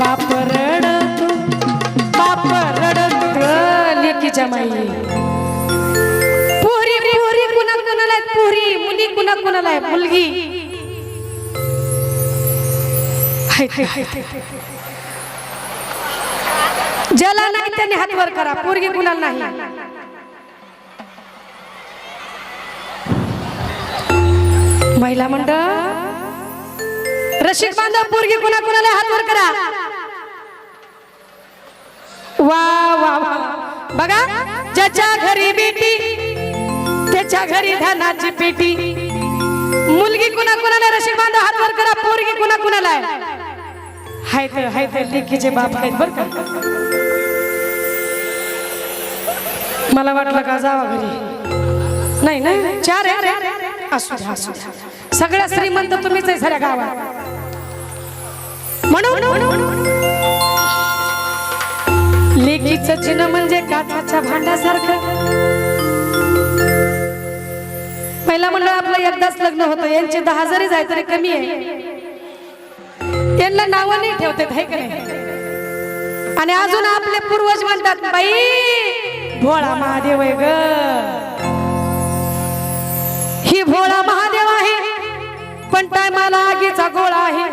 बाप रडतो बाप रडतो लेकीच्या माई पोरी पोरी कुणा कुणाला आहेत पोरी मुली कुणा कुणाला आहे मुलगी. हाय, हाय, हाय, हाय. ज्याला नाही त्याने हात वर करा. पोरगी कुणाला नाही? महिला मंडळ रसिक बांधव पोरगी कुणा कुणाला हात वर करा. वा वा बघा ज्याच्या घरी बेटी त्याच्या घरी धनाची पेटी. मुलगी कुणा कुणाला रसिक बांधव हात वर करा पोरगी कुणा कुणाला हाय तर हाय तर लेखीचे बाप आहेत बर का. मला वाटलं का जावा घरी? नाही नाही चार आहे असू द्या असू द्या. सगळ्या श्रीमंत तुम्हीच आहे साऱ्या गावात. म्हणून लेकीच चिन्ह म्हणजे काचाच्या भांड्यासारखं. पहिला म्हणलं आपलं एकदाच लग्न होतं यांचे दहा जरी जाय तरी कमी आहे. यांना नावं नाही ठेवते आणि अजून आपले पूर्वज म्हणतात बाई भोळा महादेव आहे ग. ही भोळा महादेव आहे. पण टायमाला आगीचा गोळा आहे.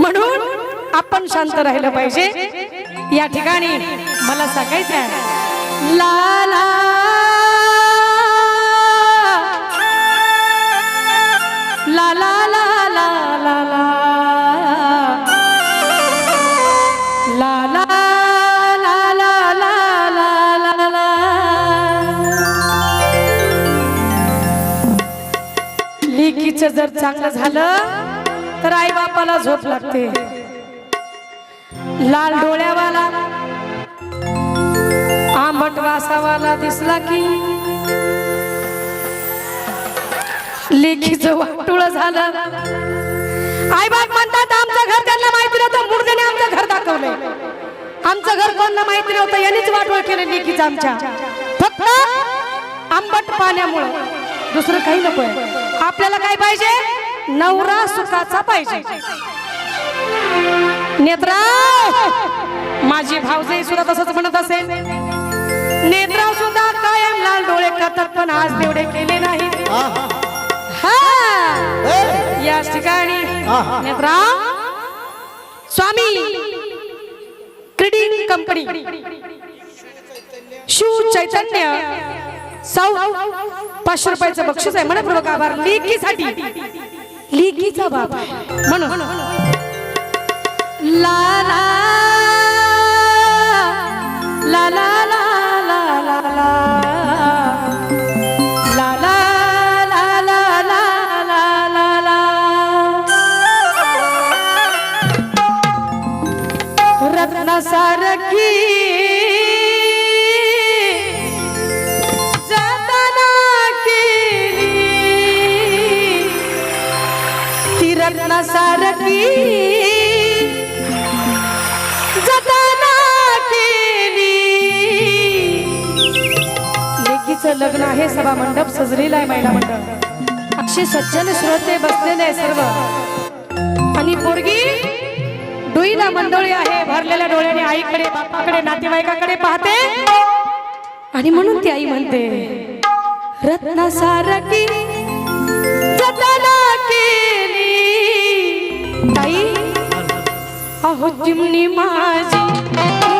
म्हणून आपण शांत राहिलं पाहिजे. या ठिकाणी मला सांगायचं आहे ला ला ला जर चांगलं झालं तर आई बापाला झोप लागते. लाल डोळ्यावाला आंबट वासावाला दिसला की लेखीचं वाटुळ झालं. आई बाप म्हणतात आमचं घर त्यांना माहिती नव्हतं मुर्देने आमचं घर दाखवलंय. आमचं घर कोणाला माहिती नव्हतं यांनीच वाटोळ केलं लेखीचं आमच्या. फक्त आंबट पाण्यामुळं. दुसरं काही नकोय. आपल्याला काय पाहिजे? नवरा सुखाचा पाहिजे. नेत्राव! माझी भावजाई सुद्धा तसंच म्हणत असेल. नेत्राव सुद्धा कायम लाल डोळे करतात पण आज तेवढे केले नाही. हा या ठिकाणी नेत्राव! स्वामी! क्रीडिंग कंपनी. शिव चैतन्य. सौ पाचशे रुपयाचं बक्षीस आहे. म्हणा पूर्वक आभार. लेकीसाठी. लेकीचा बाप. आहे. म्हणून. ला ला ला. ला ला ला. रत्नासारखी केली. लेकीचं लग्न आहे सभा मंडप सजलेला आहे महिला मंडप अक्षय सज्जन श्रोते बसलेले आहे सर्व. आणि पोरगी डोईला मंडळी आहे भरलेल्या डोळ्याने आईकडे बापाकडे नातेवाईकाकडे पाहते. आणि म्हणून ती आई म्हणते रत्नासारखी अहो चिमणी माझी.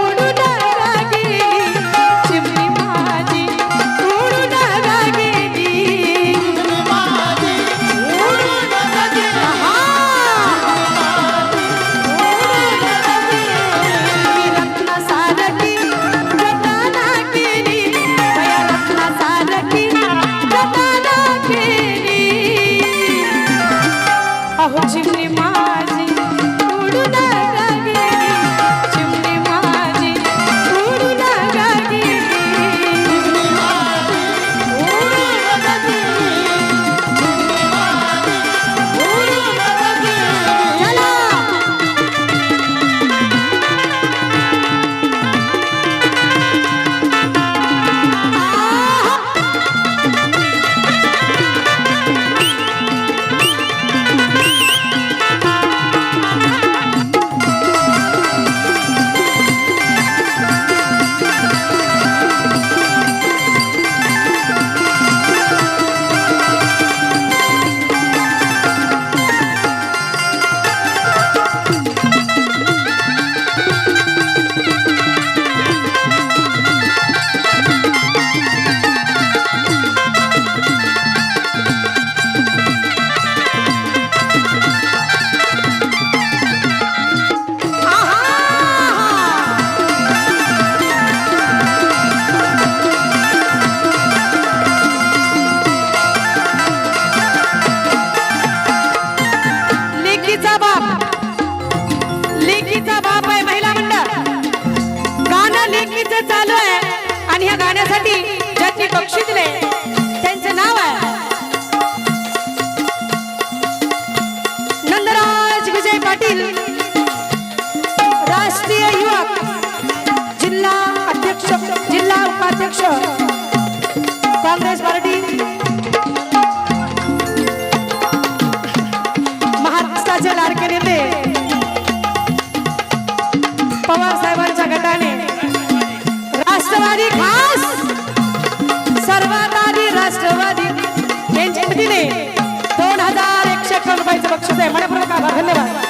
धन्यवाद. धन्यवाद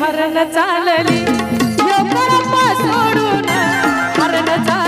हरण चालली. हरण चाल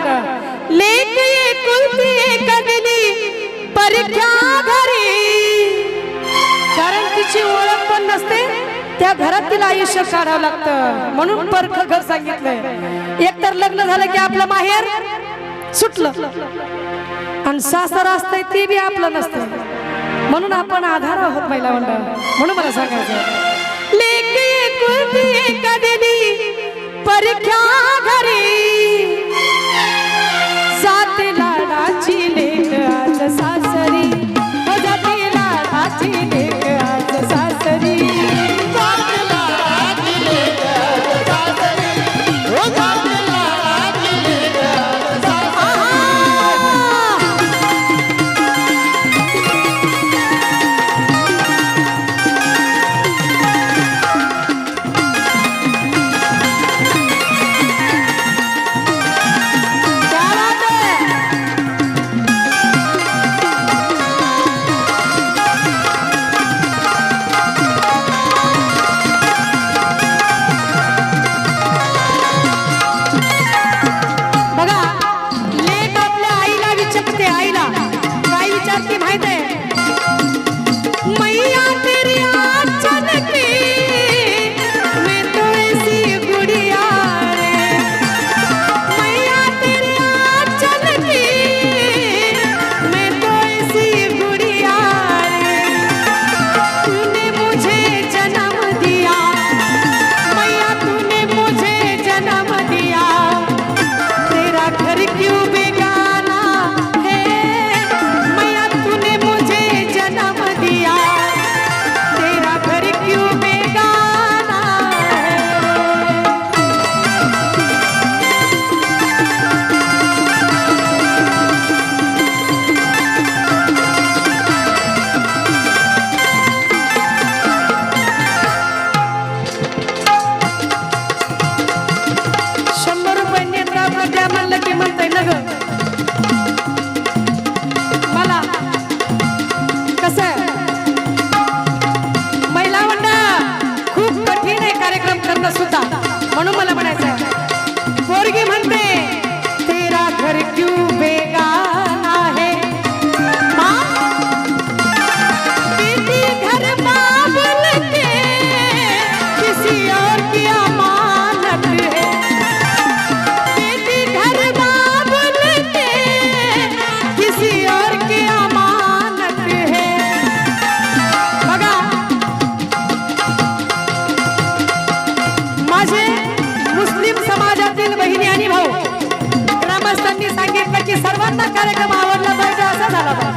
घराची ओळख पण नसते त्या घरात तिला आयुष्य काढावं लागतं. म्हणून परख घर सांगितलंय. एकतर लग्न झालं की आपलं माहेर सुटलं. आणि सासर असतंय ते बी आपलं नसतं म्हणून आपण आधार आहोत महिला मंडळ. म्हणून मला सांगायचं परीक्षा जास्त माहिती आहे? 了，来来来。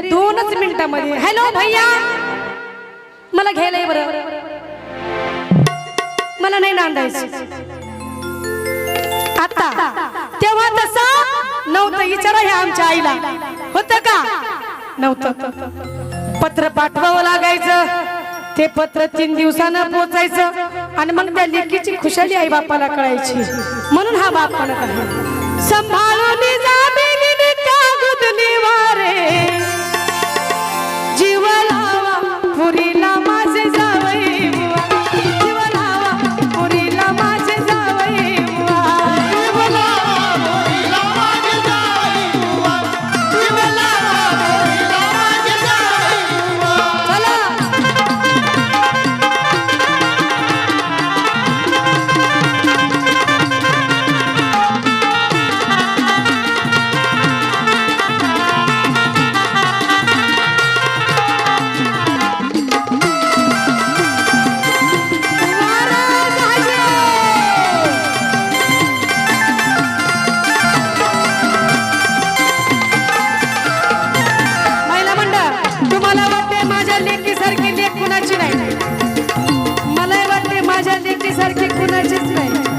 दोनच मिनिटामध्ये. हॅलो भैया. मला घ्यायला बरं. मला नाही नांदायचं आता. तेव्हा तसा नव्हतं. विचारा ह्या आमच्या आईला. होत का? नव्हतं. पत्र पाठवावं लागायचं. ते पत्र तीन दिवसानं पोचायचं. आणि मग त्या लेकीची खुशाली आई बापाला कळायची. म्हणून हा बाप म्हणत आहे. संभाळ. Până ce strângi.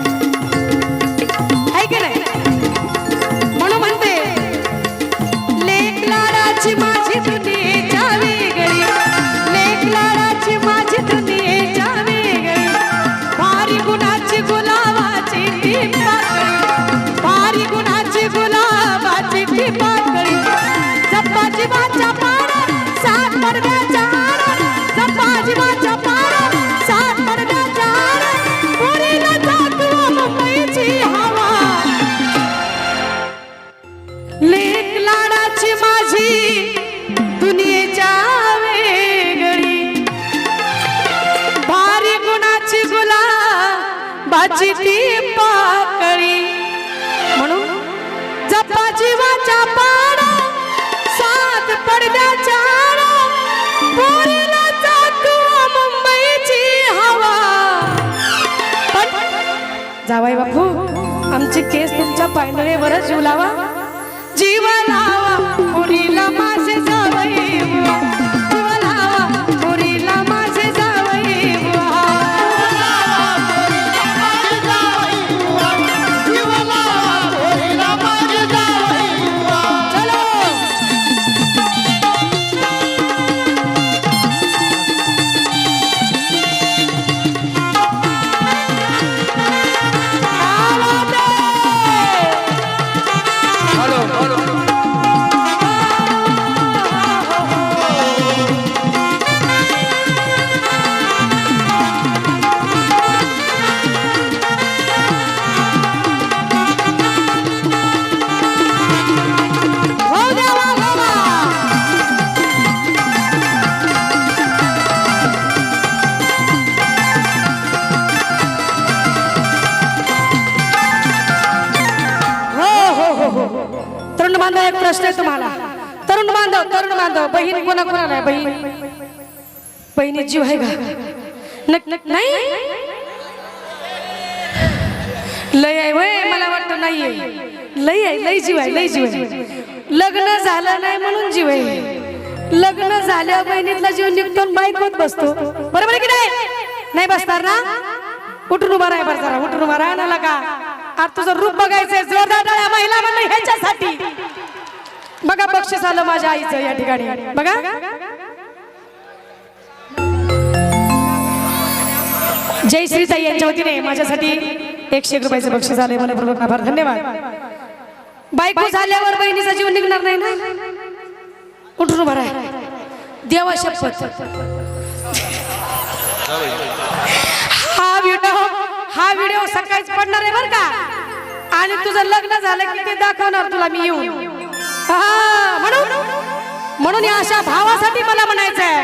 जावाई बापू आमचे केस तुमच्या पायंदळेवरच जीव लावा बहीण कोणा कोणाला बहीण बहिणी जीव आहे का? नाही? लय आहे वय मला वाटतं नाही लय आहे लय जीव आहे लय जीव आहे. लग्न झालं नाही म्हणून जीव आहे. लग्न झाल्या बहिणीतला जीव निघतो बाईक होत बसतो. बरोबर आहे की नाही? नाही बसणार ना? उठून उभा राहा बरं जरा उठून उभा राहा ना का आता तुझं रूप बघायचंय जोरदार महिला म्हणून ह्याच्यासाठी. वर्ष झालं माझ्या आईचं या ठिकाणी. बघा. जय श्री ताई यांच्या वतीने माझ्यासाठी एकशे एक रुपयाचं बक्षीस आलंय. मला पूर्वक आभार धन्यवाद. बायको झाल्यावर बहिणीचा जीवन निघणार नाही ना? उठून उभा राहा देवा शपथ. हा व्हिडिओ हा व्हिडिओ सकाळीच पडणार आहे बर का? आणि तुझं लग्न झालं की ते दाखवणार तुला मी येऊन. म्हणून म्हणून या अशा भावासाठी मला म्हणायचंय.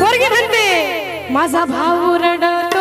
पोरगी म्हणते माझा भाऊ रडतो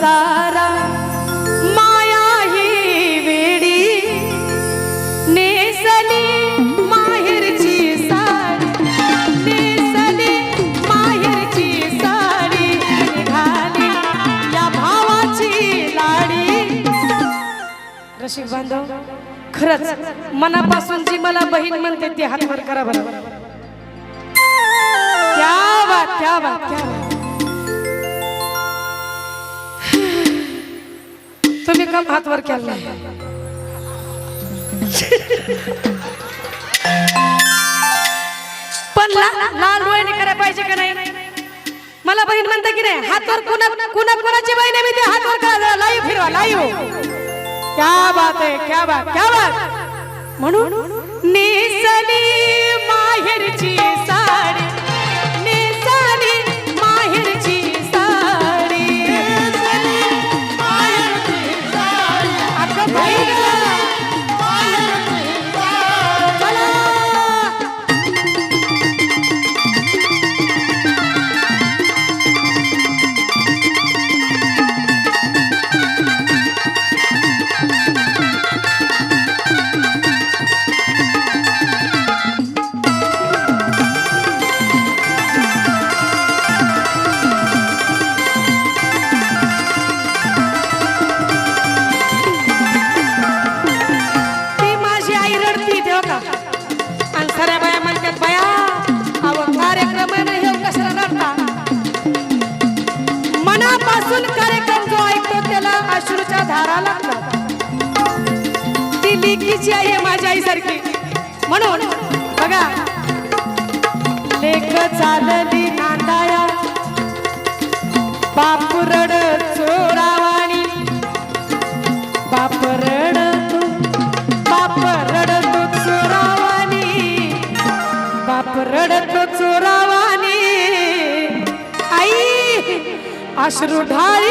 सारा माया ही वेडी. नेसली माहेरची साडी नेसली माहेरची साडी निघाली या भावाची लाडी. रसिक बांधव खरंच मनापासून जी मला बहीण म्हणते ती हातवर करा बरं. क्या बात क्या बात क्या बात. तुम्ही कम हातवर केला? पण लाल डोळ्याने करायला पाहिजे का नाही? मला बहीण म्हणते की नाही हातवर कुणा कुणा कुणाची बहीण आहे मी ते हातवर करा लाईव फिरवा लाईव. क्या बात आहे क्या बात क्या बात. म्हणून निसली माहेरची साडी. আশ্রু ঢাই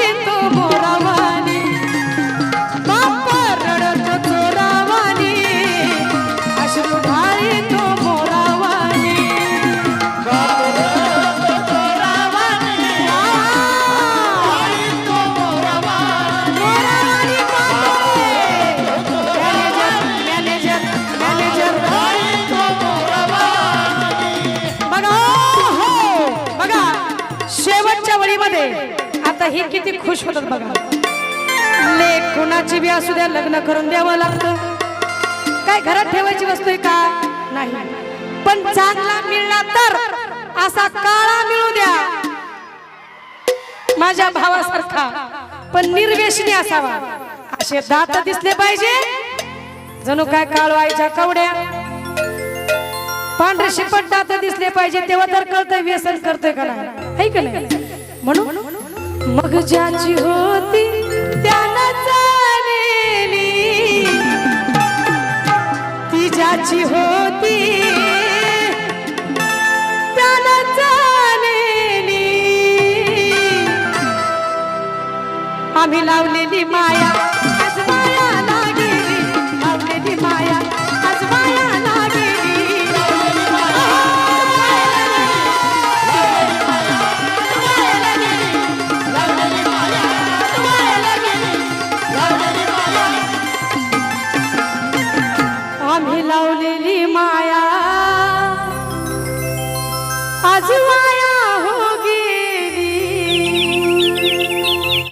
असा काळा मिळू द्या. माझ्या भावासारखा पण निर्वेशनी असावा. असे दात दिसले पाहिजे. जणू काय काळवायच्या कवड्या. पांढरे शिपट दात दिसले पाहिजे तेव्हा तर कळतंय व्यसन करतोय का नाही. है का नाही? म्हणून मग ज्याची होती त्याला चालेली ती ज्याची होती आम्ही लावलेली माया.